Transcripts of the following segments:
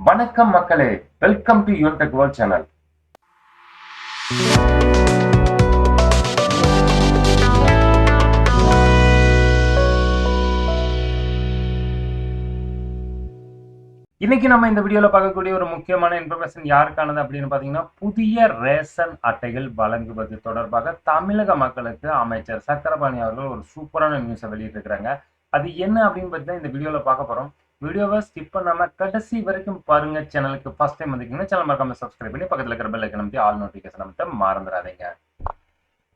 வணக்கம் மக்களே. Welcome to Yuvan tech world channel இன்னைக்கு நம்ம இந்த வீடியோல பார்க்கக்கூடிய ஒரு முக்கியமான இன்ஃபர்மேஷன் யாருக்கானது அப்படின்னு பாத்தீங்கன்னா புதிய ரேஷன் அட்டைகள் வழங்குவது தொடர்பாக தமிழக மக்களுக்கு அமைச்சர் சக்கரபாணி அவர்கள் ஒரு சூப்பரான நியூஸை வெளியிட்டிருக்கிறாங்க. அது என்ன அப்படின்னு பார்த்தீங்கன்னா இந்த வீடியோல பார்க்க போறோம். வீடியோவை ஸ்கிப் பண்ணாமல் கடைசி வரைக்கும் பாருங்க சேனலுக்கு ஃபர்ஸ்ட் டைம் வந்தீங்கன்னா சேனல் மறக்காம சப்ஸ்கிரைப் பண்ணி பக்கத்துல இருக்கிற பெல் ஐக்கன் ஆல் நோட்டிஃபிகேஷன் அமைத்த மறந்துடாதீங்க.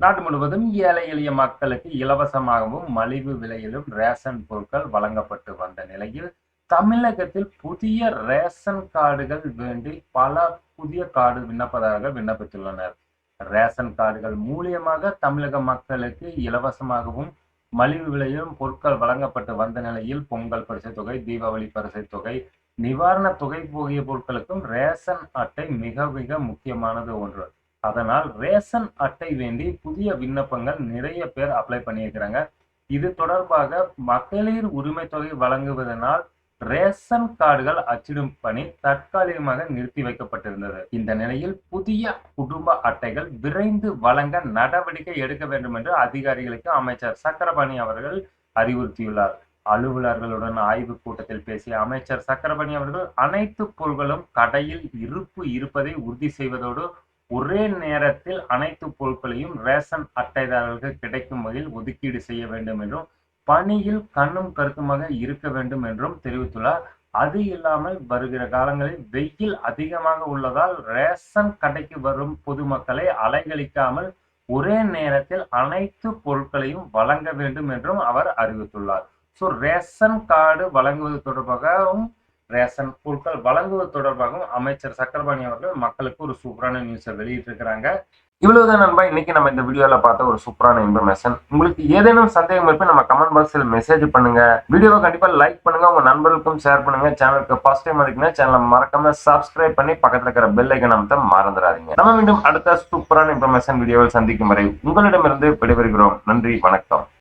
நாடு முழுவதும் ஏழை எளிய மக்களுக்கு இலவசமாகவும் மலிவு விலையிலும் ரேஷன் பொருட்கள் வழங்கப்பட்டு வந்த நிலையில் தமிழகத்தில் புதிய ரேஷன் கார்டுகள் வேண்டி பல புதிய கார்டு விண்ணப்பதாரர்கள் விண்ணப்பித்துள்ளனர். ரேஷன் கார்டுகள் மூலியமாக தமிழக மக்களுக்கு இலவசமாகவும் மலிவு விலையிலும் பொருட்கள் வழங்கப்பட்டு வந்த நிலையில் பொங்கல் பரிசு தொகை தீபாவளி பரிசு தொகை நிவாரண தொகை போகிய பொருட்களுக்கும் ரேஷன் அட்டை மிக மிக முக்கியமானது ஒன்று. அதனால் ரேஷன் அட்டை வேண்டி புதிய விண்ணப்பங்கள் நிறைய பேர் அப்ளை பண்ணியிருக்கிறாங்க. இது தொடர்பாக மகளிர் உரிமை தொகை வழங்குவதனால் ரேஷன் கார்டுகள் அச்சிடும் பணி தற்காலிகமாக நிறுத்தி வைக்கப்பட்டிருந்தது. இந்த நிலையில் புதிய குடும்ப அட்டைகள் விரைந்து வழங்க நடவடிக்கை எடுக்க வேண்டும் என்று அதிகாரிகளுக்கு அமைச்சர் சக்கரபாணி அவர்கள் அறிவுறுத்தியுள்ளார். அலுவலர்களுடன் ஆய்வுக் கூட்டத்தில் பேசிய அமைச்சர் சக்கரபாணி அவர்கள் அனைத்து பொருட்களும் கடையில் இருப்பு இருப்பதை உறுதி செய்வதோடு ஒரே நேரத்தில் அனைத்து பொருட்களையும் ரேஷன் அட்டைதாரர்களுக்கு கிடைக்கும் வகையில் ஒதுக்கீடு செய்ய வேண்டும் என்றும் பணியில் கண்ணும் கருத்துமாக இருக்க வேண்டும் என்றும் தெரிவித்துள்ளார். அது இல்லாமல் வருகிற காலங்களில் வெயில் அதிகமாக உள்ளதால் ரேஷன் கடைக்கு வரும் பொதுமக்களை அலைகழிக்காமல் ஒரே நேரத்தில் அனைத்து பொருட்களையும் வழங்க வேண்டும் என்றும் அவர் அறிவித்துள்ளார். ஸோ ரேஷன் கார்டு வழங்குவது தொடர்பாகவும் ரேஷன் பொருட்கள் வழங்குவது தொடர்பாகவும் அமைச்சர் சக்கரபாணி அவர்கள் மக்களுக்கு ஒரு சூப்பரான நியூஸை வெளியிட்டிருக்கிறாங்க. இவ்வளவுதான் நண்பா இன்னைக்கு நம்ம இந்த வீடியோல பார்த்த ஒரு சூப்பரான இன்ஃபர்மேஷன் உங்களுக்கு ஏதேனும் சந்தேகம் இருப்ப நம்ம கமெண்ட் பாக்ஸில் மெசேஜ் பண்ணுங்க. வீடியோவை கண்டிப்பா லைக் பண்ணுங்க உங்க நண்பர்களுக்கும் ஷேர் பண்ணுங்க. சேனலுக்கு ஃபர்ஸ்ட் டைம் இருக்குன்னா சேனலை மறக்காம சப்ஸ்கிரைப் பண்ணி பக்கத்துல இருக்கிற பெல் ஐக்கன் அமைத்த மறந்துடாதீங்க. நம்ம மீண்டும் அடுத்த சூப்பரான இன்ஃபர்மேஷன் வீடியோவில் சந்திக்கும் வரை உங்களிடமிருந்து விடைபெறுகிறோம். நன்றி வணக்கம்.